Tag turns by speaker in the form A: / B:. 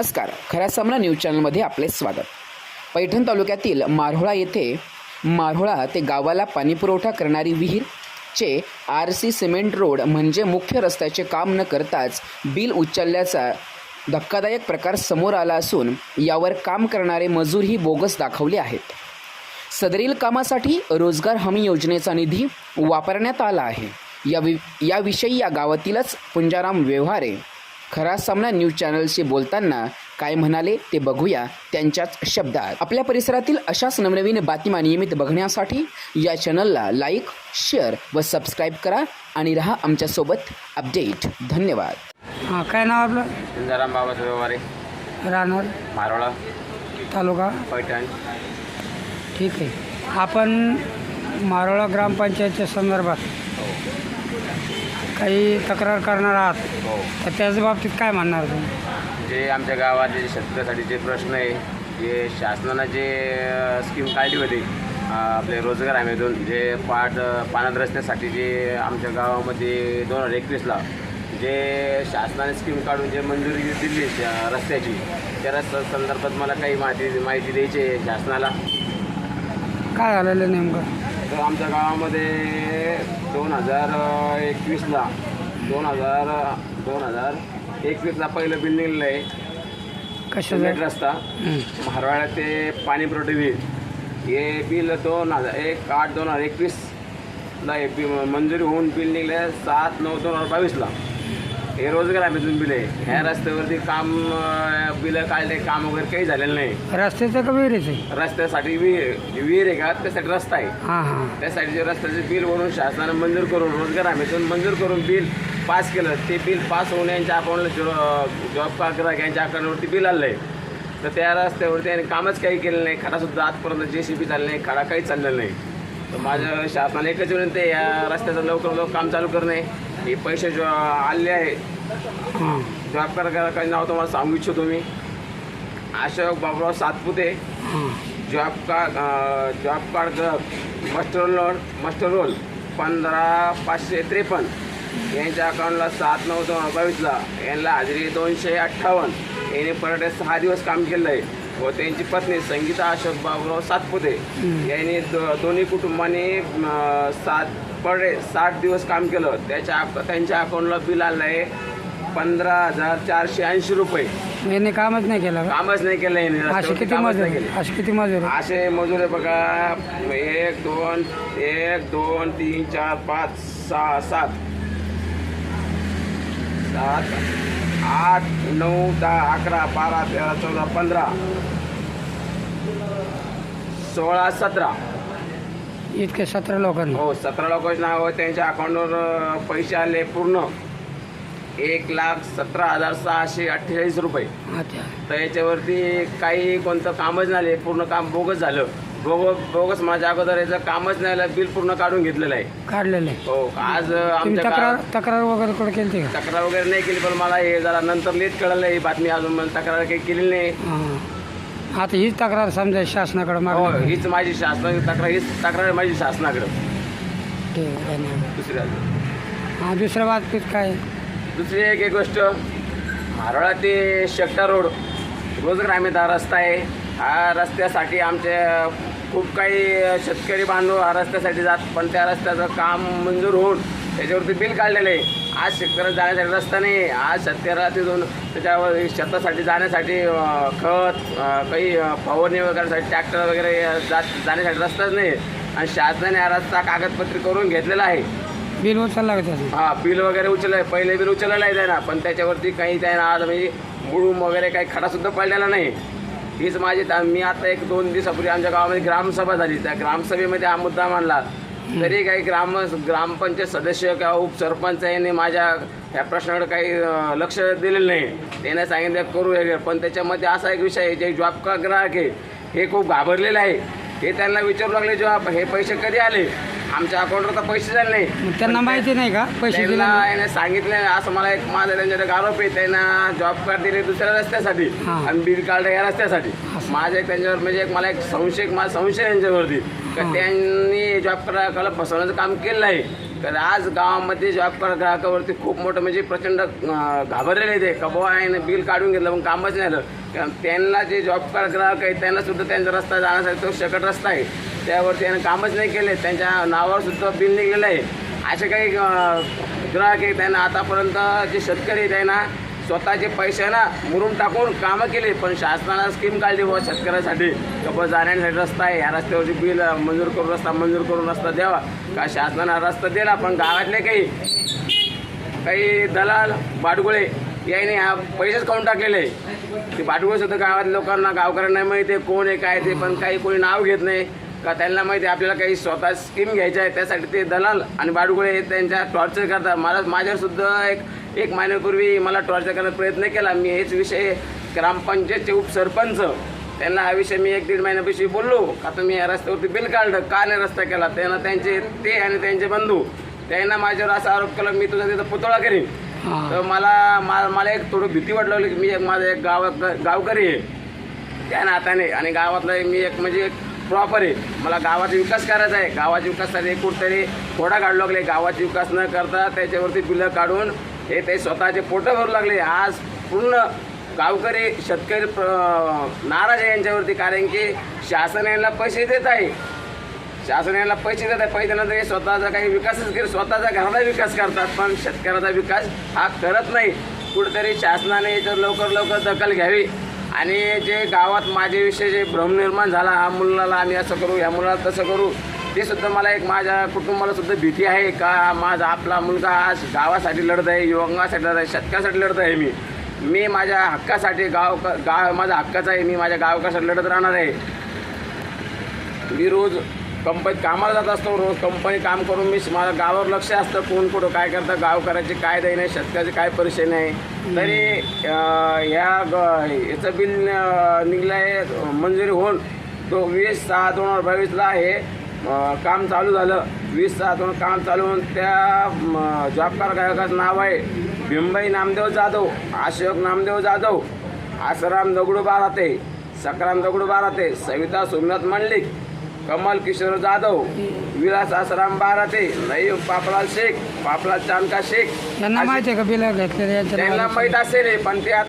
A: नमस्कार. खऱ्या सामना न्यूज चॅनलमध्ये आपले स्वागत. पैठण तालुक्यातील मारोळा येथे मारोळा ते गावाला पाणीपुरवठा करणारी विहीर चे आर सी सिमेंट रोड म्हणजे मुख्य रस्त्याचे काम न करताच बिल उचलल्याचा धक्कादायक प्रकार समोर आला असून यावर काम करणारे मजूरही बोगस दाखवले आहेत. सदरील कामासाठी रोजगार हमी योजनेचा निधी वापरण्यात आला आहे. या वि याविषयी या गावातीलच पुंजाराम व्यवहारे खरा सामना न्यूज चॅनलशी बोलताना काय म्हणाले ते बघूया त्यांच्याच शब्दात. आपल्या परिसरातील अशाच नवनवीन बातम्या नियमित बघण्यासाठी या चॅनलला लाईक शेअर व सबस्क्राईब करा आणि रहा आमच्यासोबत अपडेट धन्यवाद.
B: हां काय नाव आपलं?
C: तुंजाराम बाबासाहेब व्यवहारे
B: राहणार
C: मारोळा.
B: तालुका?
C: पैठण.
B: ठीक आहे. आपण मारोळा ग्रामपंचायतच्या संदर्भात काही तक्रार करणार आहात
C: हो.
B: तर त्याच बाबतीत काय म्हणणार तुम्ही?
C: जे आमच्या गावात जे शेतकऱ्यासाठी जे प्रश्न आहे जे शासनानं जे स्कीम काढली होती अ, आपले रोजगार हमीतून जे पाट पाण्यात रस्त्यासाठी जे आमच्या गावामध्ये दोन हजार एकवीसला जे शासनाने स्कीम काढून जे मंजुरी दिली त्या रस्त्याची त्या रस्त्या संदर्भात मला काही माहिती माहिती द्यायची आहे शासनाला?
B: काय झालेलं नेमकं?
C: तर आमच्या गावामध्ये दोन हजार एकवीसला दोन हजार दोन हजार एकवीसला पहिलं बिल्डिंगला आहे. सिमेंट रस्ता.
B: हं.
C: मारवाड्या ते पाणी पुरवठा बिल. हे बिल दोन हजार एक आठ दोन हजार एकवीसला हे बि मंजुरी होऊन बिल निघले सात नऊ दोन हजार बावीसला. हे रोजगार हमीतून बिल. आहे ह्या रस्त्यावरती काम बिलं काढले काम वगैरे काही झालेलं नाही.
B: रस्त्याचं का विहिरीचं
C: रस्त्यासाठी विहीर विहीर आहे का? त्यासाठी रस्ता आहे.
B: हां हां.
C: त्यासाठी जे रस्त्याचे बिल बनवून शासनानं मंजूर करून रोजगार हमीतून मंजूर करून बिल पास केलं ते बिल पास होऊन यांच्या अकाउंटला जॉब का ग्राहक यांच्या अकाउंटवरती बिल आलं आहे तर त्या रस्त्यावरती यांनी कामच काही केलं नाही. खडासुद्धा आजपर्यंत जे सी बी चाललं नाही खडा काही चाललेलं नाही. तर माझं शासनाला एकच विनंती आहे या रस्त्याचं लवकर लवकर काम चालू करणे हे पैसे जो आले आहे
B: हां
C: जॉब करा काही नाव तुम्हाला सांगू इच्छितो मी. Ashok Baburao Satpute job card job card muster roll muster roll पंधरा पाचशे त्रेपन्न. यांच्या अकाउंटला सात नऊ दोन बावीसला. यांना हजेरी दोनशे अठ्ठावन्न. यांनी पर डे सहा दिवस काम केलं आहे व त्यांची पत्नी संगीता अशोक बाबुराव सातपुते यांनी दो दोन्ही कुटुंबाने सात पर डे साठ दिवस काम केलं. त्याच्या त्यांच्या अकाउंटला बिल आलं आहे पंधरा हजार चारशे ऐंशी रुपये.
B: यांनी कामच नाही केलं का?
C: कामच नाही केलं यांनी.
B: असे
C: रस्त्यावरती
B: किती
C: कामच
B: मजूर?
C: नाही केलं.
B: असे किती मजूर?
C: असे मजूर आहे बघा. एक दोन एक दोन तीन चार पाच सहा सात. सात. आठ नऊ दहा अकरा बारा तेरा चौदा पंधरा सोळा सतरा.
B: इतके सतरा लोकांनी.
C: हो सतरा लोकांचे नाव त्यांच्या अकाउंटवर पैसे आले पूर्ण. एक लाख सतरा हजार सहाशे अठ्ठेचाळीस रुपये. तर याच्यावरती काही कोणतं कामच नाही पूर्ण काम बोगस झालं. बोग बोगस माझ्या अगोदर याचं कामच नाही आलं बिल पूर्ण काढून घेतलेलं आहे.
B: काढलेले
C: हो आज
B: तुम्ही
C: आमच्या
B: तक्रार तक्रार वगैरे कुठे केली का?
C: तक्रार वगैरे नाही केली पण मला हे जरा नंतर लेट कळलं ही बातमी अजून मला तक्रार काही केलेली नाही.
B: हां. आता हीच तक्रार समजा शासनाकडे
C: हो
B: मागणी
C: हीच माझी शासन तक्रार हीच तक्रार आहे माझी शासनाकडं.
B: ठीक आहे धन्यवाद.
C: दुसऱ्या
B: हां दुसऱ्या बाबतीत काय?
C: दुसरी एक एक गोष्ट. मारोळा ते शेकटा रोड रोज ग्रामीण रस्ता आहे. हा रस्त्यासाठी आमचे खूप काही शेतकरी बांधव हा रस्त्यासाठी जात पण त्या रस्त्याचं काम मंजूर होऊन त्याच्यावरती बिल काढलेलं. आहे आज शेतकऱ्याला जाण्यासाठी रस्ता नाही आज शेतकऱ्याला तिथून त्याच्यावर शेतासाठी जाण्यासाठी खत काही फवारणी वगैरेसाठी ट्रॅक्टर वगैरे जात जाण्यासाठी रस्ताच नाही. आणि शासनाने हा रस्ता कागदपत्री करून घेतलेला आहे.
B: बिल उचलला का त्याचं
C: हा बिल वगैरे उचललं आहे पहिले बिल उचललेलं आहे त्यांना पण त्याच्यावरती काही त्यांना आज म्हणजे बुडूम वगैरे काही खडासुद्धा पडलेला नाही. हीच माझी मी आता एक दोन दिवसापूर्वी आमच्या गावामध्ये ग्रामसभा झाली. त्या ग्रामसभेमध्ये हा मुद्दा मांडला. तरी काही ग्राम ग्रामपंचायत सदस्य किंवा उपसरपंच यांनी माझ्या ह्या प्रश्नाकडे काही लक्ष दिलेलं नाही. त्याने सांगितलं करू वगैरे पण त्याच्यामध्ये असा एक विषय आहे जे जॉब का ग्राहक आहे हे खूप घाबरलेलं आहे. हे त्यांना विचारू लागले जॉब हे पैसे कधी आले? आमच्या अकाउंटवर तर पैसे झाले नाही.
B: मग त्यांना माहिती नाही का? पैसे दिले
C: त्यांना
B: नाही?
C: याने सांगितलं असं मला एक माझा त्यांच्याकडे आरोप आहे त्यांना जॉब कार्ड दिले दुसऱ्या रस्त्यासाठी
B: हा.
C: आणि बिल कार्ड या रस्त्यासाठी. माझा एक त्यांच्यावर म्हणजे एक मला एक संशय माझा संशय यांच्यावरती का
B: हा.
C: त्यांनी जॉब कार्ड फसवण्याचं काम केलेलं आहे. तर आज गावामध्ये जॉब कार्ड ग्राहकावरती खूप मोठं म्हणजे प्रचंड अं, घाबरलेले ते. का बुवा आहे बिल काढून घेतलं पण कामच नाही झालं. कारण त्यांना जे जॉब कार्ड ग्राहक आहे त्यांना सुद्धा त्यांचा रस्ता जाण्यासाठी तो शकट रस्ता आहे. त्यावरती त्याने कामच नाही केले. त्यांच्या नावावर सुद्धा बिल निघलेलं आहे. असे काही ग्राहक आहे त्यांना आतापर्यंत जे शेतकरी त्यांना स्वतःचे पैसे ना मुरून टाकून कामं केली. पण शासनानं स्कीम काढली बाबा शेतकऱ्यासाठी. बाबा जाण्यासाठी रस्ता आहे. ह्या रस्त्यावरती बिल मंजूर करून रस्ता मंजूर करून रस्ता द्यावा. का शासनानं रस्ता दिला? पण गावातले काही काही दलाल बाटगुळे याने हा पैसेच खाऊन टाकलेले. ते बाटगुळे सुद्धा गावातल्या लोकांना गावकऱ्यांना माहिती आहे कोण आहे काय ते पण काही कोणी नाव घेत नाही. का त्यांना माहिती आहे आपल्याला काही स्वतः स्कीम घ्यायच्या आहे त्यासाठी ते दलाल आणि बाटगुळे हे त्यांच्या टॉर्चर करतात. मला माझ्यावर सुद्धा एक एक महिन्यापूर्वी मला टॉर्चर करण्याचा प्रयत्न केला. मी हेच विषय ग्रामपंचायतचे उपसरपंच त्यांना हा विषय मी एक दीड महिन्यापाशी बोललो. का तुम्ही या रस्त्यावरती बिल काढलं? का नाही रस्ता केला? त्यांना त्यांचे ते आणि त्यांचे बंधू त्यांना माझ्यावर असा आरोप केला मी तुझा तिथं पुतळा करीन. तर मला मा- मला एक थोडं भीती वाटलं की मी एक माझा एक गाव गावकरी आहे. त्या नात्याने आणि गावातला मी एक म्हणजे एक प्रॉपर आहे. मला गावाचा विकास करायचा आहे. गावाच्या विकासासाठी कुठतरी फोडा काढू लागले. गावाचा विकास न करता त्याच्यावरती बिलं काढून हे ते स्वतःचे पोटं भरू लागले. आज पूर्ण गावकरी शेतकरी प्र- नाराज आहे यांच्यावरती कारण की शासन यांना पैसे देत आहे. शासन यांना पैसे देत आहे. पैसे नंतर हे स्वतःचा काही विकासच करत स्वतःचा घराचा विकास करतात पण शेतकऱ्याचा विकास हा करत नाही. कुठेतरी शासनाने याच्यावर लवकर लवकर दखल घ्यावी. आणि जे गावात माझ्याविषयी जे भ्रम निर्माण झाला हा मुलाला आम्ही असं करू ह्या मुलाला तसं करू ते सुद्धा मला एक माझ्या कुटुंबाला सुद्धा भीती आहे का माझा आपला मुलगा आज गावासाठी लढत आहे युवकांसाठी लढत आहे शतकासाठी लढत आहे मी. मी माझ्या हक्कासाठी गाव गाव माझा हक्काचा आहे मी माझ्या गावकासाठी लढत राहणार आहे. मी रोज कंपनीत कामाला जात असतो रोज कंपनी काम करून मी माझ्या गावावर लक्ष असतं कोण कुठं काय करतं गाव करायचे काय दैन आहे शेतकऱ्याची काय परिस्थिती आहे तरी ह्या याचं बिल निघलं आहे मंजुरी होऊन तो वीस सहा दोन हजार बावीसला हे अं, काम चालू झालं. वीस सहा दोन काम चालू होऊन त्या जॉब कार गायकाचं नाव आहे भीमबाई नामदेव जाधव अशोक नामदेव जाधव आसाराम दगडू बाराते सकराम दगडू बाराते सविता सोमनाथ मंडलिक कमल किशोर जाधव विलास आसाराम बाराते नईम पापलाल शेख पापलाल चांदका शेख
B: यांना माहिती आहे का बिल घेतलेले
C: त्यांना? माहीत असेल हे, पण ते आता